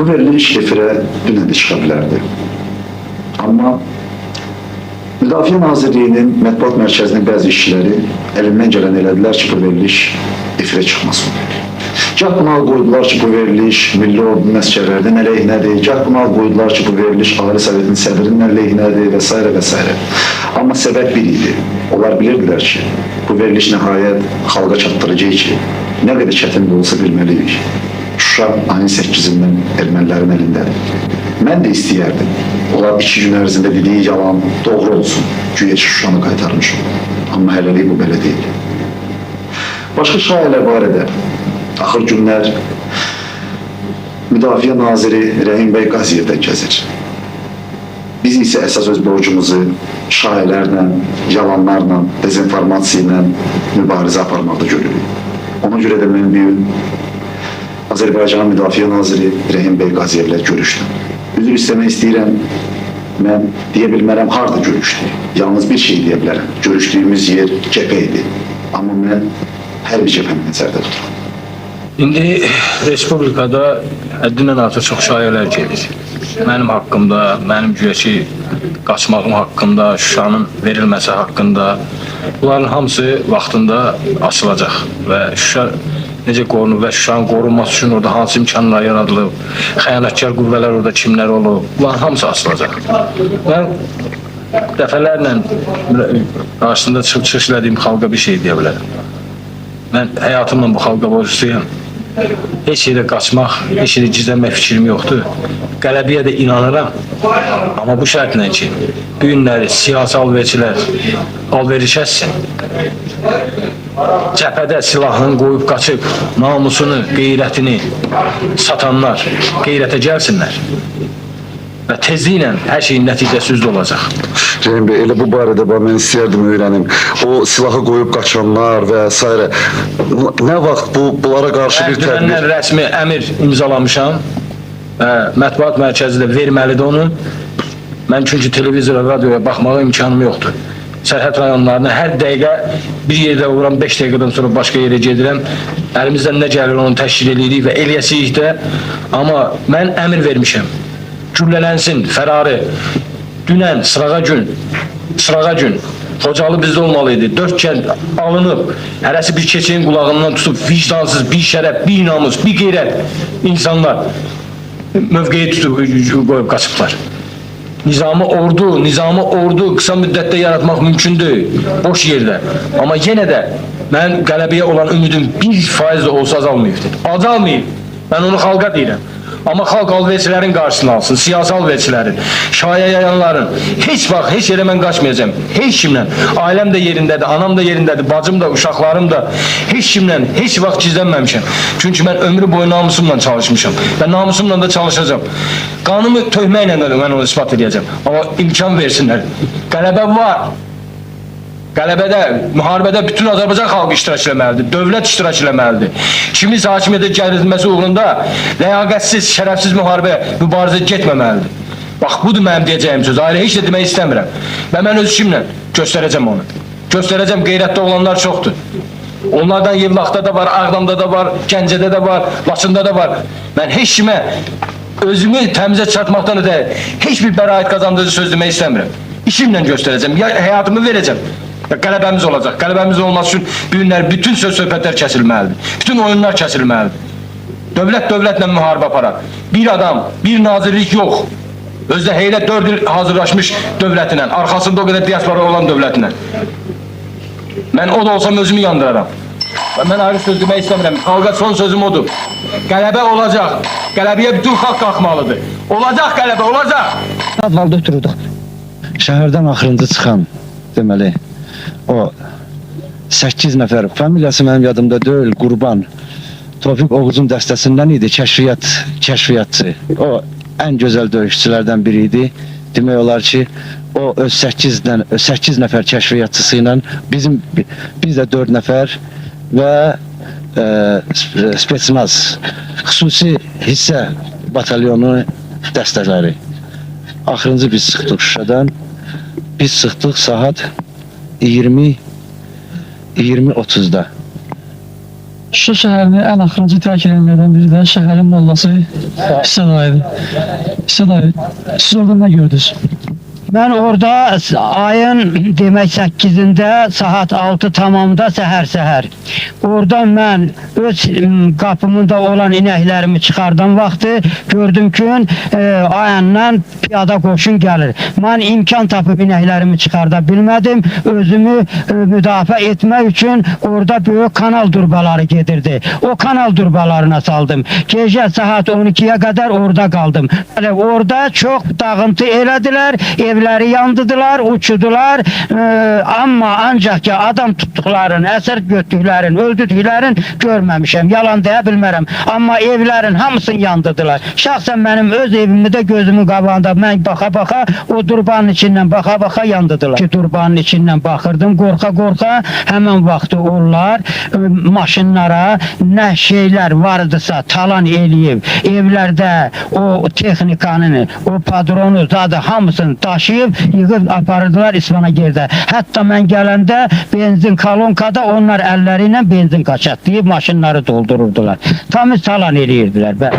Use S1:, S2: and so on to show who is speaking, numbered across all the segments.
S1: Bu veriliş efirə dünən də çıxa bilərdi. Amma Müdafiə Nazirliyinin mətbuat mərkəzinin bəzi işçiləri əlindən gələn elədilər ki, bu veriliş efirə çıxmasın. Gah buna qoydular ki, bu veriliş milli ordunun əsgərlərinin əleyhinədir, gah buna qoydular ki, bu veriliş Ali Sovetinin sədrinin əleyhinədir və s. və s. Amma səbəb bir idi. Onlar bilirdilər ki, bu veriliş nəhayət xalqa çatdıracaq ki, nə qədər çətin olsa bilməliyik. Şuşa ayın 8-dən ermənilərin əlindədir. Mən də istəyərdim. Onlar iki gün ərzində dediyi yalan doğru olsun. Güya ki, Şuşanı qaytarmışım. Amma hələlik bu belə deyil. Başqa şairlər barədə axır günlər Müdafiə Naziri Rəhim bəy Qaziyevdən gəzir. Biz isə əsas öz borcumuzu şairlərlə, yalanlarla, dezinformasiya ilə mübarizə aparmaqda görürük. Ona görə də mən gün Azərbaycan Müdafiə Naziri Rəhim bəy Qaziyevlə görüşdüm. Üzr istəmək istəyirəm. Mən deyə bilmərəm harda görüşdük. Yalnız bir şey deyə bilərəm. Görüşdüyümüz yer cəbhə idi. Amma mən hər bir cəbhəni nəzərdə tuturam.
S2: İndi respublikada həddindən artıq çox şayiələr gedir. Mənim haqqımda, mənim güyəki qaçmağım haqqında, Şuşanın verilməsi haqqında bunların hamısı vaxtında açılacaq və Şuşa necə qorunub və Şuşanın qorunması üçün orada hansı imkanlar yaradılıb, xəyanətkar qüvvələr orada kimlər olub, bunların hamısı açılacaq. Mən dəfələrlə qarşısında çıxıb çıxış elədiyim xalqa bir şey deyə bilərəm. Mən həyatımla bu xalqa borcluyam. Heç yerə qaçmaq, heç yerə gizlənmək fikrim yoxdur. Qələbəyə də inanıram. Amma bu şərtlə ki, bu günləri siyasi alverçilər alveriş etsin. Cəbhədə silahını qoyub qaçıb, namusunu, qeyrətini satanlar qeyrətə gəlsinlər. Və tezliklə hər şeyin nəticəsi üzdə olacaq.
S3: Ceyhun Bey, elə bu barədə bax, mən istəyərdim öyrənim. O silahı qoyub qaçanlar və s. Nə vaxt bu bunlara qarşı bir tədbir
S2: rəsmi əmir imzalamışam. Və mətbuat mərkəzi də verməlidir onu. Mən çünki televizora, radioya baxmağa imkanım yoxdur. Sərhəd rayonlarına hər dəqiqə bir yerdə oluram, 5 dəqiqədən sonra başqa yerə gedirəm. Əlimizdən nə gəlir onu təşkil edirik və eləyəsiyik də. Amma mən əmr vermişəm. Güllələnsin, Fərari. Dünən sırağa gün, sırağa gün Xocalı bizdə olmalı idi. Dörd kənd alınıb, hərəsi bir keçəyin qulağından tutub vicdansız, bir şərəf, bir namus, bir qeyrət insanlar mövqeyi tutub qoyub qaçıblar. Nizami ordu, nizami ordu qısa müddətdə yaratmaq mümkün deyil, boş yerdə. Amma yenə də mən qələbəyə olan ümidim 1% də olsa azalmayıbdır. Azalmayıb. Mən onu xalqa deyirəm. Amma xalq alverçilərin qarşısını alsın, siyasi alverçilərin, şaya yayanların. Heç vaxt, heç yerə mən qaçmayacağım. Heç kimlə. Ailəm də yerindədir, anam da yerindədir, bacım da, uşaqlarım da. Heç kimlə, heç vaxt gizlənməmişəm. Çünki mən ömrü boyu namusumla çalışmışam və namusumla da çalışacağam. Qanımı töhməklə də mən onu ispat edəcəm. Amma imkan versinlər. Qələbə var. Qələbədə, müharibədə bütün Azərbaycan xalqı iştirak etməlidir, dövlət iştirak etməlidir. Kimisə hakimiyyətə gətirilməsi uğrunda ləyaqətsiz, şərəfsiz müharibə, mübarizə getməməlidir. Bax, budur mənim deyəcəyim söz. Ayrı heç də demək istəmirəm. Və mən öz işimlə göstərəcəm onu. Göstərəcəm, qeyrətli olanlar çoxdur. Onlardan Yevlaxda da var, Ağdamda da var, Gəncədə də var, Laçında da var. Mən heç kimə özümü təmizə çatmaqdan ötə heç bir bəraət qazandırıcı söz demək istəmirəm. İşimlə göstərəcəm, ya həyatımı verəcəm. Ya qələbəmiz olacaq. Qələbəmiz olması üçün bu günlər bütün söz söhbətlər kəsilməlidir. Bütün oyunlar kəsilməlidir. Dövlət dövlətlə müharibə aparar. Bir adam, bir nazirlik yox. Özdə heyrət 4 il hazırlaşmış dövlətinlə, arxasında o qədər diaspora olan dövlətinlə. Mən o da olsam özümü yandıraram. Mən ayrı söz demək istəmirəm. Xalqa son sözüm odur. Qələbə olacaq. Qələbəyə bütün xalq qalxmalıdır. Olacaq qələbə, olacaq.
S4: Advalda otururduq. Şəhərdən axırıncı çıxan deməli o 8 nəfər familiyası mənim yadımda deyil, Qurban Tofiq Oğuzun dəstəsindən idi, kəşfiyyat kəşfiyyatçı. O ən gözəl döyüşçülərdən biri idi. Olar ki, o öz 8-dən 8 nəfər kəşfiyyatçısı ilə bizim biz də 4 nəfər və e, sp- spetsnaz xüsusi hissə batalyonu dəstələri. Axırıncı biz çıxdıq Şuşadan. Biz çıxdıq saat 20 20.30-da.
S5: Şuşa şəhərini ən axırıncı tərk edənlərdən biri də şəhərin mollası. Hüseyn dayı, siz orada nə gördünüz?
S6: Mən orada ayın demək 8-də saat 6 tamamda səhər-səhər. Orada mən öz m, qapımında olan inəklərimi çıxardan vaxtı gördüm ki, e, ayandan piyada qoşun gəlir. Mən imkan tapıb inəklərimi çıxarda bilmədim. Özümü e, müdafiə etmək üçün orada böyük kanal durbaları gedirdi. O kanal durbalarına saldım. Gecə saat 12-yə qədər orada qaldım. Orada çox dağıntı elədilər, evləri yandıdılar, uçudular. Ee, amma ancaq ki adam tutduqların, əsir götdüklərin, öldürdüklərin görməmişəm. Yalan deyə bilmərəm. Amma evlərin hamısını yandıdılar. Şəxsən mənim öz evimdə də gözümün qabağında mən baxa-baxa o durbanın içindən baxa-baxa yandıdılar. Ki durbanın içindən baxırdım, qorxa-qorxa həmin vaxtı onlar e, maşınlara nə şeylər vardısa talan eləyib, evlərdə o texnikanın, o padronu, zadı hamısını daşıyıb yığıb aparırdılar İsfanagerdə. Hətta mən gələndə benzin kalonkada onlar əlləri ilə benzin qaçatlayıb maşınları doldururdular. Tamiz talan eləyirdilər. Bəli.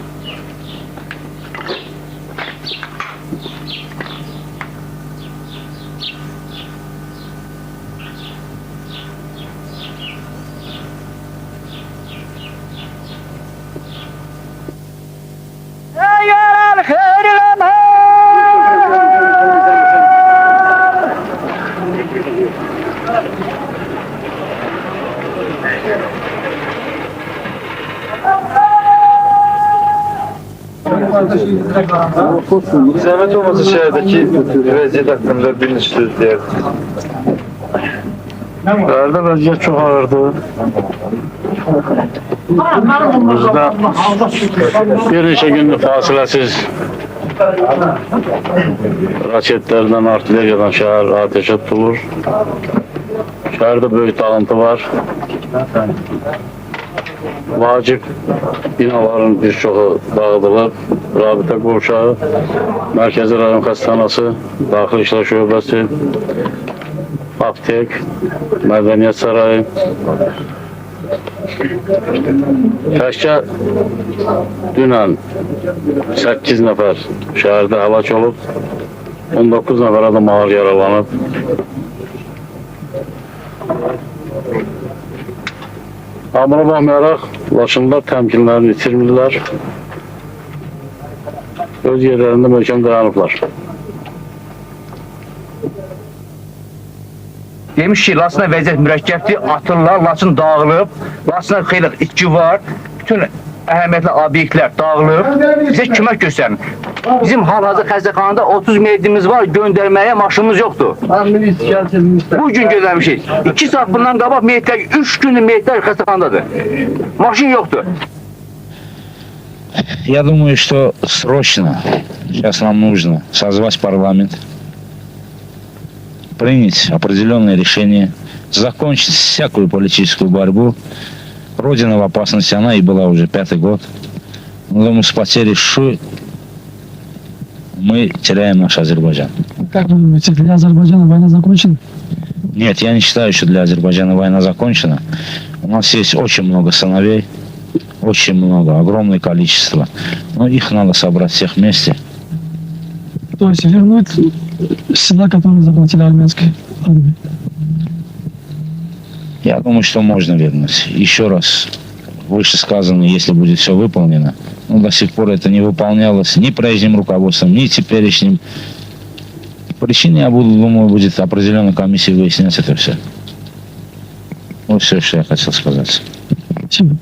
S7: Zahmet olmasa şehirdeki vaziyet hakkında bir söz diyelim. Şehirde vaziyet çok ağırdı. Bizde bir neçə gündür fasiləsiz raketlerden, artilleriyadan şehir ateşe tutulur. Şehirde büyük dağıntı var. Vacip binaların bir çoxu dağıdılır. Rabitə qurşağı, Mərkəzi rayon xəstəxanası, Daxili İşlər Şöbəsi, aptek, Mədəniyyət Sarayı. Təkcə dünən 8 nəfər şəhərdə həlak olub, 19 nəfər adam ağır yaralanıb. Amma baxmayaraq, Laçında təmkinlərini itirmirlər. Öz yerlərində möhkəm dayanıblar.
S8: Demiş ki, Laçına vəziyyət mürəkkəbdir, atırlar, Laçın dağılıb, Laçına xeyli itki var, bütün əhəmiyyətli obyektlər dağılıb, bizə kömək göstərin. Bizim hal-hazır xəstəxanada 30 meyidimiz var, göndərməyə maşınımız yoxdur. Bu gün gözləmişik. 2 saat bundan qabaq meyitlər, 3 gündür meyitlər xəstəxanadadır. Maşın yoxdur.
S9: Я думаю, что срочно сейчас нам нужно созвать парламент, принять определенные решения, закончить всякую политическую борьбу. Родина в опасности, она и была уже пятый год. Но думаю, с потерей Шу мы теряем наш Азербайджан.
S5: Как вы думаете, для Азербайджана война закончена?
S9: Нет, я не считаю, что для Азербайджана война закончена. У нас есть очень много сыновей, очень много, огромное количество. Но их надо собрать всех вместе.
S5: То есть вернуть села, которые захватили армянской армией.
S9: Я думаю, что можно вернуть. Еще раз, вышесказанное, если будет все выполнено, но до сих пор это не выполнялось ни прежним руководством, ни теперешним. Причины, я буду, думаю, будет определенной комиссией выяснять это все. Вот все, что я хотел сказать.
S5: Şimdi